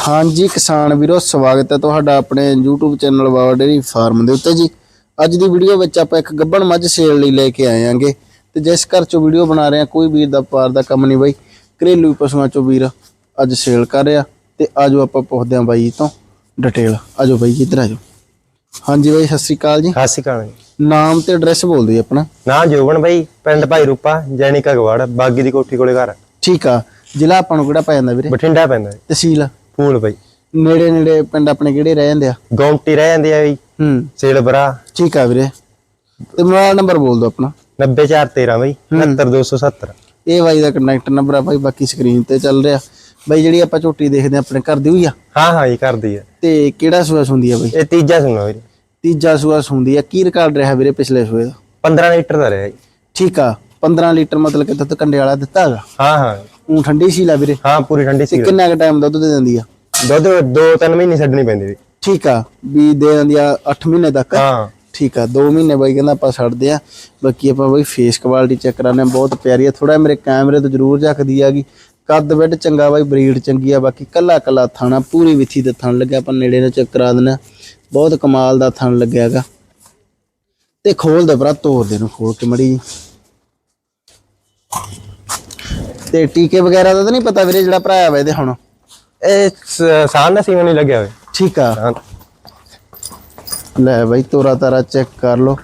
ਹਾਂਜੀ ਕਿਸਾਨ ਵੀਰੋ ਸਵਾਗਤ ਹੈ ਤੁਹਾਡਾ ਆਪਣੇ YouTube channel Baba dairy farm ਦੇ ਉੱਤੇ ਜੀ। ਅੱਜ ਦੀ ਵੀਡੀਓ ਵਿੱਚ ਆਪਾਂ ਇੱਕ ਗੱਬਣ ਮੱਝ ਸੇਲ ਲਈ ਲੈ ਕੇ ਆਏ ਆਂਗੇ ਤੇ ਜਿਸ ਘਰ ਚੋਂ ਵੀਡੀਓ ਬਣਾ ਰਹੇ ਆ ਕੋਈ ਵੀਰ ਦਾ ਪਾਰ ਦਾ ਕੰਮ ਨਹੀਂ ਬਾਈ। ਘਰੇਲੂ ਪਸ਼ੂਆਂ ਚੋਂ ਵੀਰ ਅੱਜ ਸੇਲ ਕਰ ਰਿਹਾ। ਤੇ ਆਜੋ ਆਪਾਂ ਪੁੱਛਦੇ ਆਂ ਬਾਈ ਤੋਂ ਡਿਟੇਲ। ਆਜੋ ਬਾਈ ਜੀ ਇੱਧਰ ਆਜੋ। ਹਾਂਜੀ ਬਾਈ ਸਤਿ ਸ੍ਰੀ ਅਕਾਲ ਜੀ। ਸਤਿ ਸ਼੍ਰੀ ਅਕਾਲ ਜੀ। ਨਾਮ ਤੇ ਐਡਰੈਸ ਬੋਲ ਦਿਓ ਆਪਣਾ। ਨਾ ਜੋਬਨ ਬਾਈ ਪਿੰਡ ਭਾਈ ਰੂਪਾ ਜੈਨੀ ਕਗਵਾੜ ਬਾਗੀ ਦੀ ਕੋਠੀ ਕੋਲੇ ਘਰ। ਠੀਕ ਆ। ਜ਼ਿਲ੍ਹਾ ਆਪਾਂ ਨੂੰ ਕਿਹੜਾ ਪੈ ਜਾਂਦਾ ਵੀਰੇ? ਬਠਿੰਡਾ ਪੈਂਦਾ। ਤਹਿਸੀਲ? ਫੂਲ ਬਾਈ। ਨੇੜੇ ਨੇੜੇ ਪਿੰਡ ਆਪਣੇ ਕਿਹੜੇ ਰਹਿ ਜਾਂਦੇ ਆ? ਗੌਂਟੀ ਰਹਿ ਜਾਂਦੀ ਆ ਬਈ ਹੂੰ। ਸੇਲਬਰਾ ਠੀਕ ਆ ਵੀਰੇ। ਤੇ ਮੋਬਾਈਲ ਨੰਬਰ ਬੋਲ ਦਿਓ ਆਪਣਾ। 90413 ਬਾਈ 79270 ਇਹ ਬਾਈ ਦਾ ਕੰਟੈਕਟ ਨੰਬਰ ਆ ਬਾਈ ਬਾਕੀ ਸਕਰੀਨ ਤੇ ਚੱਲ ਰਿਹਾ। ਬਾਈ ਜਿਹੜੀ ਆਪਾਂ ਝੋਟੀ ਦੇਖਦੇ ਆ ਆਪਣੇ ਘਰ ਦੀ ਹੋਈ ਆ? ਹਾਂ ਹਾਂ ਜੀ ਕਰਦੀ ਆ। ਤੇ ਕਿਹੜਾ ਸੂਆ ਹੁੰਦੀ ਆ ਬਾਈ? ਇਹ ਤੀਜਾ ਸੁਣਾ ਵੀਰੇ। ਤੀਜਾ ਸੂਆ ਹੁੰਦੀ ਆ। ਕੀ ਰਿਕਾਰਡ ਰਿਹਾ ਵੀਰੇ ਪਿਛਲੇ ਸੂਏ ਦਾ? 15 ਲੀਟਰ ਦਾ ਰਿਹਾ ਜੀ। ਠੀਕ ਆ। 15 ਲੀਟਰ ਮਤਲਬ ਕਿ ਦੁੱਧ ਕੰਡੇ ਵਾਲਾ ਦਿੱਤਾ ਹੈਗਾ? ਹਾਂ ਹਾਂ। ਉਹ ਠੰਡੀ ਸੀ ਲਾ ਵੀਰੇ? ਹਾਂ ਪੂਰੀ ਠੰਡੀ ਤੇ ਸੀ ਕਿੰਨਾ ਕੁ ਟਾਈਮ ਦੁੱਧ ਦੇ ਦਿੰਦੀ ਆ? ਦੁੱਧ 2-3 ਮਹੀਨੇ ਛੱਡਣੀ ਪੈਂਦੀ ਵੀ ਠੀਕ ਆ ਵੀ ਦੇ ਦਿੰਦੀ ਆ 8 ਮਹੀਨੇ ਤੱਕ? ਹਾਂ। ਠੀਕ ਆ 2 ਮਹੀਨੇ ਬਾਈ ਕਹਿੰਦਾ ਆਪਾਂ ਛੱਡਦੇ ਆ। ਬਾਕੀ ਆਪਾਂ ਬਾਈ ਫੇਸ ਕੁਆਲਿਟੀ ਚੈੱਕ ਕਰਾਨੇ ਬਹੁਤ ਪਿਆਰੀ ਆ। ਥੋੜਾ ਮੇਰੇ ਕੈਮਰੇ ਤੋਂ ਜ਼ਰੂਰ ਝੱਕਦੀ ਆਗੀ। ਕੱਦ ਵੱਡ ਚੰਗਾ ਬਾਈ ਬਰੀਡ ਚੰਗੀ ਆ। ਬਾਕੀ ਕੱਲਾ ਕੱਲਾ ਥਾਣਾ ਪੂਰੀ ਵਿਥੀ ਤੇ ਥਣ ਲੱਗਿਆ ਆਪਾਂ ਨੇੜੇ ਨੂੰ ਚੈੱਕ ਕਰਾ ਆ। ਬਹੁਤ ਕਮਾਲ ਦਾ ਥਣ ਲੱਗਿਆਗਾ ਤੇ ਖੋਲ ਦੇ ਭਰਾ ਤੋੜ ਦੇ ਨੂੰ ਖੋਲ ਕੇ ਮੜੀ ਤੇ ਟੀਕੇ ਵਗੈਰਾ ਦਾ ਤਾਂ ਨਹੀਂ ਪਤਾ ਵੀਰੇ ਜਿਹੜਾ ਭਰਾਇਆ ਵਾ ਇਹਦੇ ਹੁਣ? ਇਹ ਸਾਹ ਦਾ ਸੀਮਨ ਨਹੀਂ ਲੱਗਿਆ ਹੋਵੇ ਠੀਕ ਆ। ਹਾਂ। ਲੈ ਬਾਈ ਤੋਰਾ ਤਾਰਾ ਚੈੱਕ ਕਰ ਲਓ।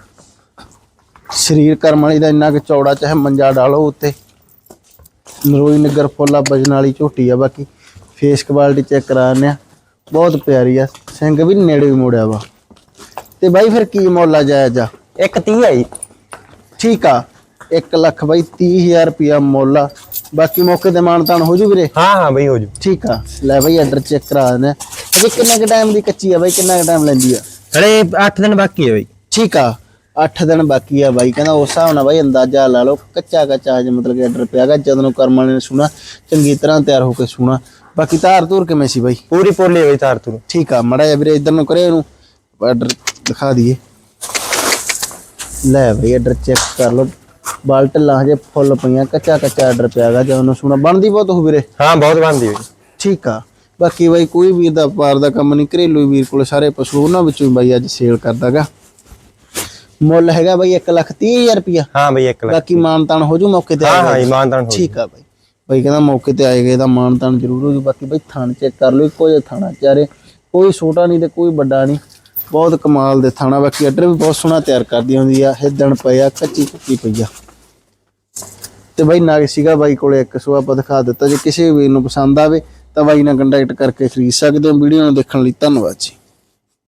ਸਰੀਰ ਕਰਮ ਵਾਲੀ ਦਾ ਇੰਨਾ ਕਿ ਚੌੜਾ ਚਾਹੇ ਮੰਜਾ ਡਾਲੋ ਉੱਤੇ। ਨਰੋਈ ਨਗਰ ਫੁੱਲਾ ਵਜਨ ਵਾਲੀ ਝੋਟੀ ਆ ਬਾਕੀ। ਫੇਸ ਕੁਆਲਿਟੀ ਚੈੱਕ ਕਰਾਉਂਦੇ ਆ। ਬਹੁਤ ਪਿਆਰੀ ਆ। ਸਿੰਘ ਵੀ ਨੇੜੇ ਵੀ ਮੋੜਿਆ ਵਾ। ਤੇ ਬਾਈ ਫਿਰ ਕੀ ਮੁੱਲ ਆ ਜਾਇਜ਼ ਆ? ਇੱਕ 30 ਆ ਜੀ। ਠੀਕ ਆ। 1 ਲੱਖ ਬਾਈ 30000 ਰੁਪਿਆ ਮੁੱਲ ਬਾਕੀ ਮੌਕੇ ਤੇ ਮਾਨਤਾਨ ਹੋ ਜੂ ਵੀਰੇ? ਹਾਂ ਹਾਂ ਬਈ ਹੋ ਜੂ ਠੀਕ ਆ। ਲੈ ਬਾਈ ਆਰਡਰ ਚੈੱਕ ਕਰਾ ਦਿੰਦੇ ਆ। ਅਜੇ ਕਿੰਨੇ ਕ ਟਾਈਮ ਦੀ ਕੱਚੀ ਆ ਬਾਈ? ਕਿੰਨਾ ਕ ਟਾਈਮ ਲੈਂਦੀ ਆ? ਹਲੇ 8 ਦਿਨ ਬਾਕੀ ਹੈ ਬਈ। ਠੀਕ ਆ। 8 ਦਿਨ ਬਾਕੀ ਆ ਬਾਈ। ਕਹਿੰਦਾ ਉਸ ਹਿਸਾਬ ਨਾਲ ਬਾਈ ਅੰਦਾਜ਼ਾ ਲਾ ਲਓ। ਕੱਚਾ ਕੱਚਾ ਜਿਹਾ ਮਤਲਬ ਕਿ ਆਰਡਰ ਪਿਆਗਾ ਜਦੋਂ ਨੂੰ ਕਰਮ ਵਾਲੇ ਨੇ ਸੁਣਾ ਚੰਗੀ ਤਰ੍ਹਾਂ ਤਿਆਰ ਹੋ ਕੇ ਸੁਣਾ। ਬਾਕੀ ਧਾਰ ਧੂਰ ਕਿਵੇਂ ਸੀ ਬਾਈ? ਪੂਰੀ ਪੋਲੀ ਹੋਈ ਤਾਰ ਤੂੰ ਠੀਕ ਆ। ਮੜਾ ਜਿਹਾ ਵੀਰੇ ਇਧਰ ਨੂੰ ਕਰੇ ਇਹਨੂੰ। ਆਰਡਰ ਦਿਖਾ ਦਈਏ। ਲੈ ਬਾਈ ਆਰਡਰ ਚੈੱਕ ਕਰ ਲਓ। ਬਾਲਟ ਲਾ ਹਜੇ ਫੁੱਲ ਪਈਆਂ ਕੱਚਾ ਕੱਚਾ ਆਰਡਰ ਪਿਆਗਾ ਜਦੋਂ ਨੂੰ ਸੁਣਾ ਬਣਦੀ ਬਹੁਤ ਹੋ ਵੀਰੇ? ਹਾਂ ਬਹੁਤ ਬੰਦੀ ਹੋਈ ਠੀਕ ਆ। ਬਾਕੀ ਬਾਈ ਕੋਈ ਵੀਰ ਦਾ ਪਾਰ ਦਾ ਕੰਮ ਨਹੀਂ ਘਰੇਲੂ ਵੀਰ ਕੋਲ ਸਾਰੇ ਪਸ਼ੂ ਉਹਨਾਂ ਵਿੱਚੋਂ ਬਾਈ ਅੱਜ ਸੇਲ ਕਰਦਾਗਾ ਮੁੱਲ ਹੈਗਾ ਬਾਈ 1 ਲੱਖ 30000 ਰੁਪਿਆ ਹਾਂ ਬਈ 1 ਲੱਖ ਬਾਕੀ ਮਾਨਤਾਨ ਹੋ ਜੂ ਮੌਕੇ ਤੇ ਹਾਂ ਹਾਂ ਇਮਾਨਦਾਰ ਹੋ ਜੂ। ਠੀਕ ਆ ਬਾਈ। ਬਾਈ ਕਹਿੰਦਾ ਮੌਕੇ ਤੇ ਆਏਗਾ ਇਹਦਾ ਮਾਨਤਾਨ ਜ਼ਰੂਰ ਹੋ ਜੂ। ਬਾਕੀ ਬਾਈ ਥਾਣ ਚੈੱਕ ਕਰ ਲਓ ਇੱਕੋ ਜਿਹਾ ਥਾਣਾ ਚਾਰੇ ਕੋਈ ਛੋਟਾ ਨਹੀਂ ਤੇ ਕੋਈ ਵੱਡਾ ਨਹੀਂ। ਬਹੁਤ ਕਮਾਲ ਦੇ ਥਾਣਾ, ਬਾਕੀ ਅੱਡਰ ਵੀ ਬਹੁਤ ਸੋਹਣਾ ਤਿਆਰ ਕਰਦੀ ਹੁੰਦੀ ਆ ਹਿੱਦਣ ਪਿਆ ਕੱਚੀ ਕੁੱਤੀ ਪਈ ਆ। ਤੇ ਬਾਈ ਨਾਗ ਸੀਗਾ, ਬਾਈ ਕੋਲੇ ਇੱਕ ਸੋ ਆਪਾਂ ਦਿਖਾ ਦਿੱਤਾ, ਜੇ ਕਿਸੇ ਵੀਰ ਨੂੰ ਪਸੰਦ ਆਵੇ ਤਾਂ ਬਾਈ ਨਾਲ ਕੰਟੈਕਟ ਕਰਕੇ ਖਰੀਦ ਸਕਦੇ ਹੋ, ਵੀਡੀਓ ਨੂੰ ਦੇਖਣ ਲਈ ਧੰਨਵਾਦ ਜੀ।